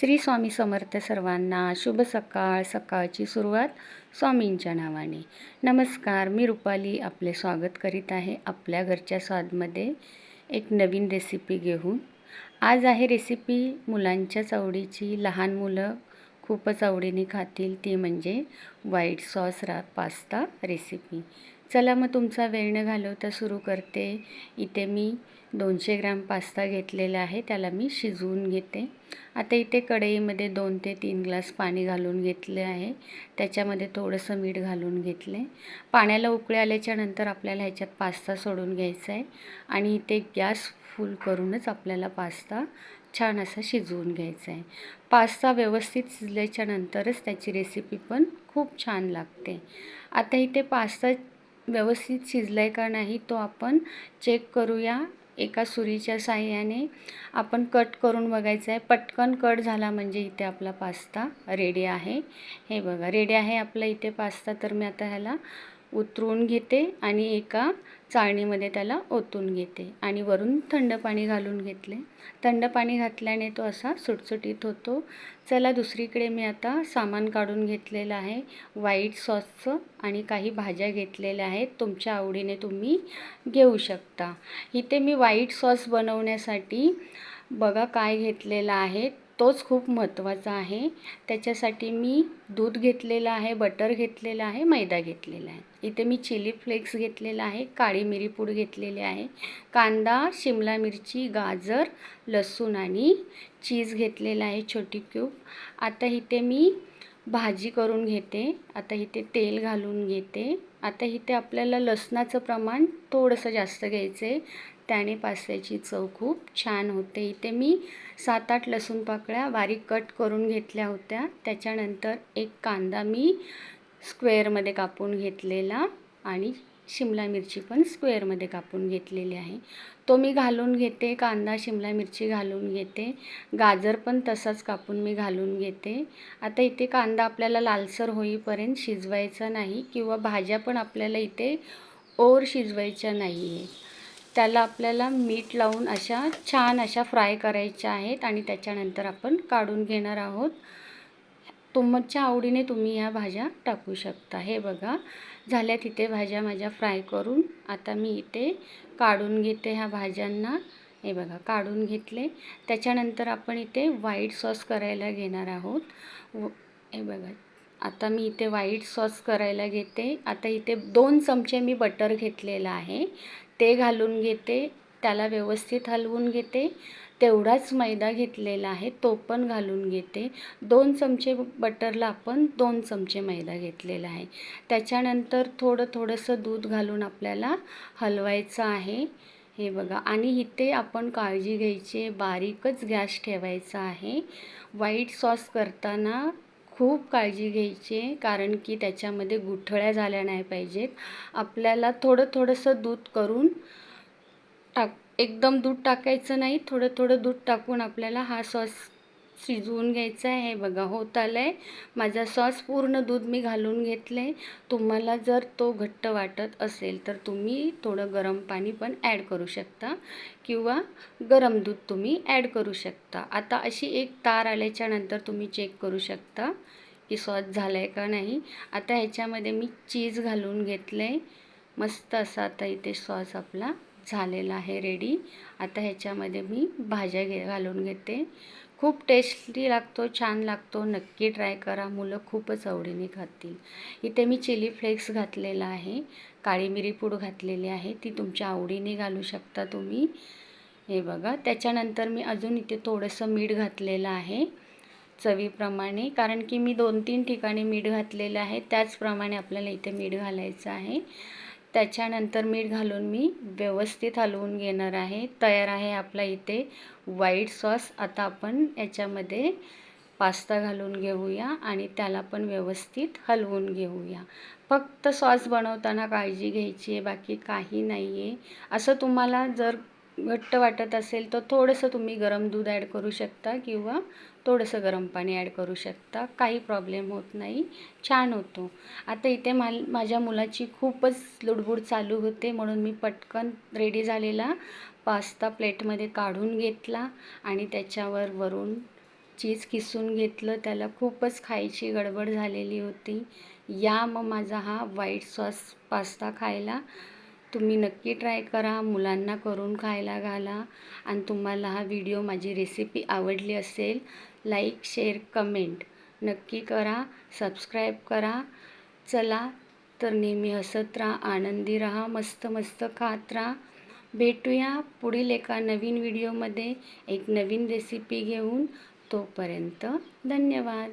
श्री स्वामी समर्थ सर्वांना शुभ सकाळ. सकाळची सुरुवात स्वामींच्या नावाने. नमस्कार मी रुपाली आपले स्वागत करीत आहे आपल्या घरच्या स्वादमध्ये एक नवीन रेसिपी घेऊन. आज आहे रेसिपी मुलांच्याच आवडीची लहान मुलं खूपच आवडीने खातील ती म्हणजे व्हाईट सॉस रा पास्ता रेसिपी. चला मग तुमचा वेळ न घालवता सुरू करते. इथे मी दोनशे ग्रॅम पास्ता घेतलेला आहे त्याला मी शिजवून घेते. आता इथे कढईमध्ये दोन ते तीन ग्लास पाणी घालून घेतले आहे. त्याच्यामध्ये थोडंसं मीठ घालून घेतले. पाण्याला उकळे आल्याच्यानंतर आपल्याला ह्याच्यात पास्ता सोडून घ्यायचा आहे. आणि इथे गॅस फुल करूनच आपल्याला पास्ता छान असा शिजवून घ्यायचा आहे. पास्ता व्यवस्थित शिजल्याच्या नंतरच त्याची रेसिपी पण खूप छान लागते. आता इथे पास्ता व्यवस्थित शिजला आहे का नाही तो आपण चेक करूया. एका सुरीच्या साह्याने आपण कट करून बघायचं आहे पटकन कट झाला म्हणजे इथे आपला पास्ता रेडी आहे. हे बघा रेडी आहे आपला इथे पास्ता. तर मी आता ह्याला उतरून घेते आणि एका चाळणीमध्ये त्याला ओतून घेते आणि वरून थंड पाणी घालून घेतले. थंड पाणी घातल्याने तो असा सुटसुटीत होतो. चला दुसरीकडे मी आता सामान काढून घेतलेलं आहे. व्हाईट सॉसचं आणि काही भाज्या घेतलेल्या आहेत. तुमच्या आवडीने तुम्ही घेऊ शकता. इथे मी व्हाईट सॉस बनवण्यासाठी बघा काय घेतलेलं आहे. तोच खूप महत्त्वाचा आहे. त्याच्यासाठी मी दूध घेतलेलं आहे बटर घेतलेलं आहे मैदा घेतलेला आहे. इथे मी चिली फ्लेक्स घेतलेला आहे काळी मिरी पूड घेतलेली आहे कांदा शिमला मिरची गाजर लसूण आणि चीज घेतलेला आहे छोटी क्यूब आता इथे मी भाजी करून घेते. आता इथे तेल घालून घेते. आता इथे आपल्याला लसणाचं प्रमाण थोडंसं जास्त घ्यायचं आहे. त्याने पास्त्याची चव खूप छान होते. इथे मी सात आठ लसूण पाकळ्या बारीक कट करून घेतल्या होत्या. त्याच्यानंतर एक कांदा मी स्क्वेअरमध्ये कापून घेतलेला आणि शिमला मिरची पण स्क्वेअरमध्ये कापून घेतलेली आहे. तो मी घालून घेते कांदा शिमला मिरची घालून घेते गाजर पण तसाच कापून मी घालून घेते. आता इथे कांदा आपल्याला लालसर होईपर्यंत शिजवायचा नाही किंवा भाज्या पण आपल्याला इथे ओर शिजवायच्या नाही आहे त्याला आपल्याला मीठ लावून अशा छान अशा फ्राय करायच्या आहेत आणि त्याच्यानंतर आपण काढून घेणार आहोत. तुमच्या आवडीने तुम्ही ह्या भाज्या टाकू शकता. हे बघा झाल्या तिथे भाज्या माझ्या फ्राय करून. आता मी इथे काढून घेते ह्या भाज्यांना. हे बघा काढून घेतले. त्याच्यानंतर आपण इथे व्हाईट सॉस करायला घेणार आहोत. व हे बघा आता मी इथे व्हाईट सॉस करायला घेते. आता इथे दोन चमचे मी बटर घेतलेलं आहे. ते घालून घेते. त्याला व्यवस्थित हलवून घेते. तेवढाच मैदा घेतलेला आहे तो पण घालून घेते. दोन चमचे बटरला आपण दोन चमचे मैदा घेतलेला आहे. त्याच्यानंतर थोडं थोडंसं दूध घालून आपल्याला हलवायचं आहे. हे बघा आणि इथे आपण काळजी घ्यायची बारीकच गॅस ठेवायचा आहे. व्हाईट सॉस करताना खूप काळजी घ्यायची कारण की त्याच्यामध्ये गुठळ्या झाल्या नाही पाहिजेत. आपल्याला थोडं थोडंसं दूध करून एकदम दूध टाकायचं नाही थोडं थोडं दूध टाकून आपल्याला हा सॉस शिजवून घ्यायचा आहे. हे बघा होत आलं आहे माझा सॉस पूर्ण दूध मी घालून घेतलं आहे तुम्हाला जर तो घट्ट वाटत असेल तर तुम्ही थोडं गरम पाणी पण ॲड करू शकता किंवा गरम दूध तुम्ही ॲड करू शकता. आता अशी एक तार आल्याच्यानंतर तुम्ही चेक करू शकता की सॉस झाला आहे का नाही. आता ह्याच्यामध्ये मी चीज घालून घेतलं आहे मस्त असा आता इथे सॉस आपला झालेला आहे रेडी आता ह्याच्यामध्ये मी भाज्या घे घालून घेते. खूप टेस्टी लागतो छान लागतो. नक्की ट्राय करा. मुलं खूपच आवडीने खातील. इथे मी चिली फ्लेक्स घातलेला आहे. काळी मिरी पूड घातलेली आहे. ती तुमच्या आवडीने घालू शकता तुम्ही. हे बघा. त्याच्यानंतर मी अजून इथे थोडंसं मीठ घातलेलं आहे. चवीप्रमाणे. कारण की मी दोन तीन ठिकाणी मीठ घातलेलं आहे. त्याचप्रमाणे आपल्याला इथे मीठ घालायचं आहे. त्याच्यानंतर मीठ घालून मी व्यवस्थित हलवून घेणार आहे. तयार आहे आपला इथे व्हाईट सॉस आता आपण याच्यामध्ये पास्ता घालून घेऊया आणि त्याला पण व्यवस्थित हलवून घेऊया. फक्त सॉस बनवताना काळजी घ्यायची आहे बाकी काही नाही आहे असं तुम्हाला जर घट्ट वाटत असेल तर थोडंसं तुम्ही गरम दूध ॲड करू शकता किंवा थोडंसं गरम पाणी ॲड करू शकता. काही प्रॉब्लेम होत नाही. छान होतो. आता इथे मा माझ्या मुलाची खूपच लुडबुड चालू होते म्हणून मी पटकन रेडी झालेला पास्ता प्लेटमध्ये काढून घेतला आणि त्याच्यावर वरून चीज किसून घेतलं. त्याला खूपच खायची गडबड झालेली होती. या मग माझा हा व्हाईट सॉस पास्ता खायला. तुम्ही नक्की ट्राय करा. मुलांना करून खायला घाला. आणि तुम्हाला हा व्हिडिओ माझी रेसिपी आवडली असेल लाईक शेअर कमेंट नक्की करा सबस्क्राईब करा. चला तर नेहमी हसत राहा आनंदी राहा मस्त मस्त खात राहा. भेटूया पुढील एका नवीन व्हिडिओमध्ये. एक नवीन रेसिपी घेऊन तोपर्यंत धन्यवाद.